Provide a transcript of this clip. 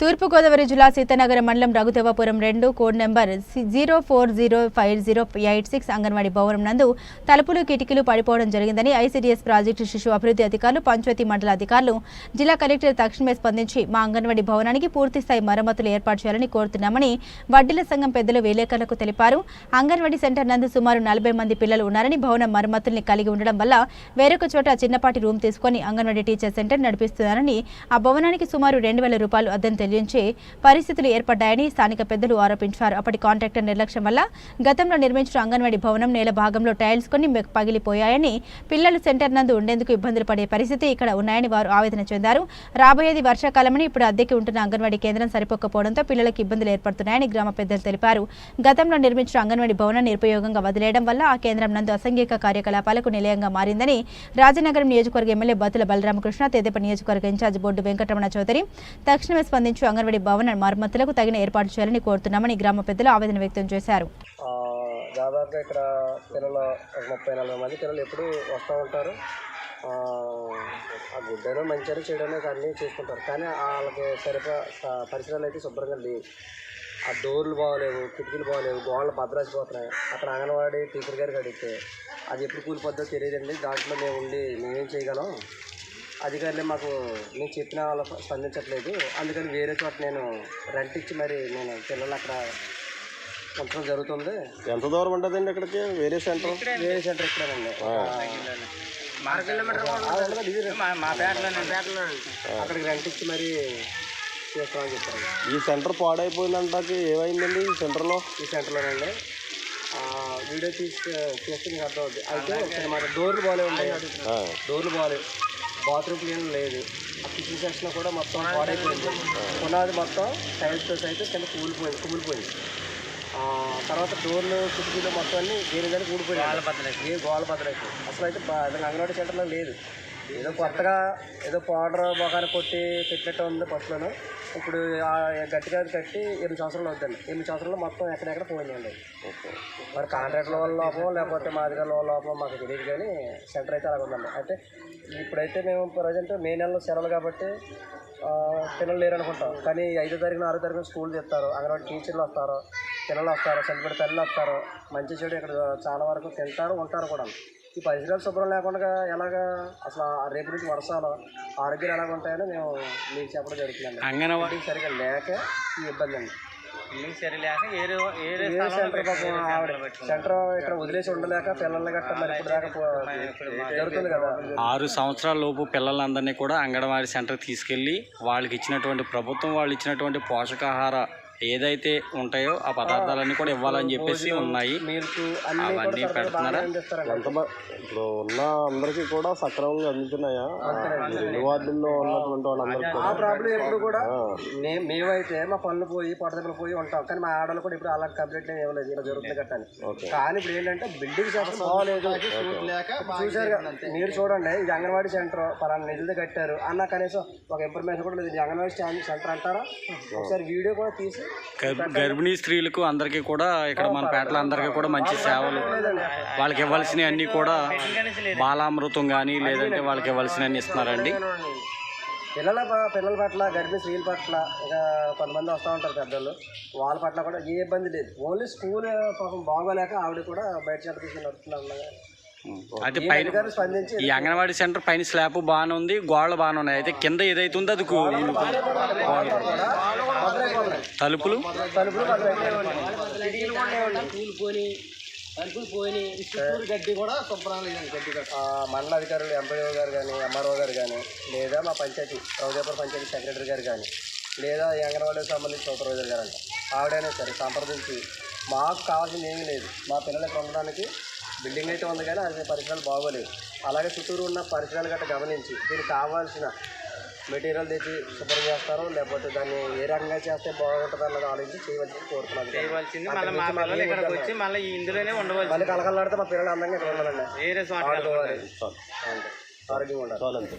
తూర్పుగోదావరి జిల్లా సీతనగరం మండలం రఘుదేవపురం రెండు code number zero four zero five zero eight six anganwadi భవనం నందు తలుపులు కిటికీలు పడిపోవడం జరిగిందని ఐసీడీఎస్ ప్రాజెక్టు శిశు అభివృద్ధి అధికారులు పంచాయతీ మండల అధికారులు జిల్లా కలెక్టర్ తక్షణమే స్పందించి మా అంగన్వాడీ భవనానికి పూర్తిస్థాయి మరమ్మతులు ఏర్పాటు చేయాలని కోరుతున్నామని వడ్డీల సంఘం పెద్దలు విలేకరులకు తెలిపారు. అంగన్వాడీ సెంటర్ నందు సుమారు నలభై మంది పిల్లలు ఉన్నారని భవనం మరమ్మతుల్ని కలిగి ఉండడం వల్ల వేరొక చోట చిన్నపాటి రూమ్ తీసుకొని అంగన్వాడీ టీచర్ సెంటర్ నడిపిస్తున్నారని ఆ భవనానికి సుమారు రెండు వేల రూపాయలు అద్దెను చెల్లించే పరిస్థితులు ఏర్పడ్డాయని స్థానిక పెద్దలు ఆరోపించారు. అప్పటి కాంట్రాక్టర్ నిర్లక్ష్యం వల్ల గతంలో నిర్మించిన అంగన్వాడీ భవనం నేల భాగంలో టైల్స్ కొన్ని పగిలిపోయాయని పిల్లలు సెంటర్ నందు ఉండేందుకు ఇబ్బందులు పడే పరిస్థితి ఇక్కడ ఉన్నాయని వారు ఆవేదన చెందారు. రాబోయేది వర్షాకాలమని ఇప్పుడు అద్దెకి ఉంటున్న అంగన్వాడీ కేంద్రం సరిపోకపోవడంతో పిల్లలకు ఇబ్బందులు ఏర్పడుతున్నాయని గ్రామ పెద్దలు తెలిపారు. గతంలో నిర్మించిన అంగన్వాడీ భవనం నిరుపయోగంగా వదిలేయడం వల్ల ఆ కేంద్రం నందు అసంఘిక కార్యకలాపాలకు నిలయంగా మారిందని రాజనగరం నియోజకవర్గ ఎమ్మెల్యే బతుల బలరామకృష్ణ తెదేప నియోజకవర్గ ఇన్ఛార్జ్ బోర్డు వెంకటరమణ చౌదరి తక్షణమే స్పందించి అంగన్వాడీ భవన మరమ్మతులకు తగిన ఏర్పాటు చేయాలని కోరుతున్నామని గ్రామ పెద్దలు ఆవేదన వ్యక్తం చేశారు. దాదాపుగా ఇక్కడ పిల్లలు ఒక ముప్పై నలభై మంది పిల్లలు ఎప్పుడు వస్తూ ఉంటారు. ఆ, గుడ్డను మంచిగా చేయడమే అన్నీ చేసుకుంటారు. కానీ వాళ్ళకి సరిపా పరిసరాలు అయితే శుభ్రంగా లేవు. ఆ డోర్లు బాగోలేవు కిటికీలు బాగోలేవు గోడలు భద్రాసిపోతున్నాయి అక్కడ అంగన్వాడీ టీచర్ గారికి అడిగితే అది ఎప్పుడు కూలిపోద్దో తెలియదండి దాంట్లో మేము ఉండి మేమేం చేయగలం? అధికారులు మాకు నేను చెప్పిన వాళ్ళు స్పందించట్లేదు. అందుకని వేరే చోట నేను రెంట్ ఇచ్చి మరి నేను పిల్లలు అక్కడ ఉంచడం జరుగుతుంది. ఎంత దూరం ఉంటుందండి ఇక్కడికి? వేరే సెంటర్? వేరే సెంటర్ ఇక్కడేనండి అక్కడికి రెంట్ ఇచ్చి మరి చేస్తామని చెప్పారు. ఈ సెంటర్ పాడైపోయిందంటాకి ఏమైందండి ఈ సెంటర్లో? ఈ సెంటర్లోనండి ఆ, వీడియో తీసి చేస్తే మీకు అర్థం అవుతుంది అయితే ఒకసారి మన డోర్లు ఉన్నాయి ఆ, డోర్లు బాగాలేవు. బాత్రూమ్ క్లీన్ లేదు. కిచెన్ సెక్షన్ కూడా మొత్తం పాడైపోయింది. పునాది మొత్తం టైల్స్తో అయితే కింద కూలిపోయింది కుమిలిపోయింది. తర్వాత డోర్లు కిటికీలు మొత్తం అన్ని దేని దానికి ఊడిపోయింది గోల బద్దలైపోయి అసలు అయితే అంగన్వాడీ సెంటర్లో లేదు. ఏదో కొత్తగా ఏదో పౌడర్ మొఖాన్ని కొట్టి పెట్టినట్టు ఉంది ఫస్ట్లోను ఇప్పుడు గట్టిగా కట్టి ఎనిమిది సంవత్సరాలు అవుతుంది ఎనిమిది సంవత్సరాలు మొత్తం ఎక్కడెక్కడ పోయిందండి. మరి కాంట్రాక్ట్ల వల్ల లోపం లేకపోతే వల్ల లోపం మాకు తెలియదు కానీ సెంటర్ అయితే అలాగ ఉందండి. అయితే ఇప్పుడైతే మేము ప్రజెంట్ మే నెలలో సెలవులు కాబట్టి పిల్లలు లేరు అనుకుంటాం. కానీ ఐదో తారీఖున ఆరో తారీఖున స్కూల్ చెప్తారు అంగన్వాడీ టీచర్లు వస్తారు పిల్లలు వస్తారు చనిపోయిన తల్లి వస్తారు. మంచి చెడు ఇక్కడ చాలా వరకు తింటారు ఉంటారు కూడా. ఈ పరిసరాలు శుభ్రం లేకుండా ఎలాగా అసలు రేపు నుంచి వర్షాలు ఆరోగ్యాలు ఎలాగ ఉంటాయని మేము మీకు చెప్పడం జరుగుతుందండి. అంగన్వాడీ సరిగా లేక ఈ ఇబ్బంది అండి. సెంటర్ ఇక్కడ వదిలేసి ఉండలేక పిల్లల్ని గట్ట మరి ఇప్పుడు దాకా పో- జరుగుతుంది కదా. ఆరు సంవత్సరాల లోపు పిల్లలందరినీ కూడా అంగన్వాడీ సెంటర్ తీసుకెళ్ళి వాళ్ళకి ఇచ్చినటువంటి ప్రభుత్వం వాళ్ళు ఇచ్చినటువంటి పోషకాహార ఏదైతే ఉంటాయో ఆ పదార్థాలన్నీ కూడా ఇవ్వాలని చెప్పేసి ఉన్నాయి. అవన్నీ పెడుతున్నారా? ఇప్పుడు ఉన్న అందరికీ కూడా సక్రమంగా అందుతున్నాయా? రెండు వార్డుల్లో ఉన్నటువంటి వాళ్ళందరికీ ఆ కూడా. ప్రాబ్లం ఎప్పుడు కూడా మేమైతే మా పనులు పోయి పడదలు పోయి ఉంటాం. కానీ మా ఆడలు కూడా ఇప్పుడు అలాంటి కంప్లైంట్ ఏం ఇవ్వలేదు. ఇలా జరుగుతుంది కట్టని ఓకే. కానీ ఇప్పుడు ఏంటంటే బిల్డింగ్ బాగాలేదు చూసారు మీరు చూడండి ఇది అంగన్వాడీ సెంటర్ పలానా నిధులు కట్టారు అన్న కనీసం ఒక ఇన్ఫర్మేషన్ కూడా లేదు. ఇది అంగన్వాడీ సెంటర్ అంటారా? ఒకసారి వీడియో కూడా తీసి గర్భిణీ స్త్రీలకు అందరికీ కూడా ఇక్కడ మన పేటలో అందరికీ కూడా మంచి సేవలు. వాళ్ళకి ఇవ్వాల్సినవి అన్నీ కూడా బాలామృతం కానీ లేదంటే వాళ్ళకి ఇవ్వాల్సినవి ఇస్తున్నారండి. పిల్లల పిల్లల పట్ల గర్భిణీ స్త్రీల పట్ల ఇక కొంతమంది వస్తూ ఉంటారు పెద్దలు వాళ్ళ పట్ల కూడా ఏ ఇబ్బంది లేదు. ఓన్లీ స్కూల్ పాపం బాగోలేక ఆవిడ కూడా బయట చెట్టు తీసుకుని నడుస్తున్నారు అయితే పైన ఈ అంగన్వాడీ సెంటర్ పైన స్లాబ్ బాగానే ఉంది గోడలు బాగానే ఉన్నాయి. అయితే కింద ఏదైతే ఉందో అది. తలుపులు? మండల అధికారులు ఎంపీఓ గారు కానీ ఎంఆర్ఓ గారు కానీ లేదా మా పంచాయతీ రౌదేపూర్ పంచాయతీ సెక్రటరీ గారు కానీ లేదా ఈ అంగన్వాడీకి సంబంధించిన సూపర్వైజర్ గారు అంట ఆవిడైనా సరే సంప్రదించి మాకు కావాల్సింది ఏమీ లేదు. మా పిల్లలు ఇక్కడ ఉండడానికి బిల్డింగ్ అయితే ఉంది కానీ అది పరిసరాలు బాగోలేదు అలాగే చుట్టూరు ఉన్న పరిసరాలు గట్రా గమనించి దీనికి కావాల్సిన మెటీరియల్ తెచ్చి శుభ్రం చేస్తారో లేకపోతే దాన్ని ఏ రకంగా చేస్తే బాగుంటుంది అన్నది ఆలోచించి చేయవలసింది కోరుతున్నాను. చేయవలసింది మళ్ళీ మా పిల్లలు మళ్ళీ ఇక్కడికి వద్దన్న. వచ్చి మళ్ళీ ఇందులోనే ఉండవలసి మళ్ళీ కలకలాడితే మా పిల్లలు అందంగా ఇక్కడ ఉండాలండి. వేరే ఆరోగ్యంగా ఉండాలి.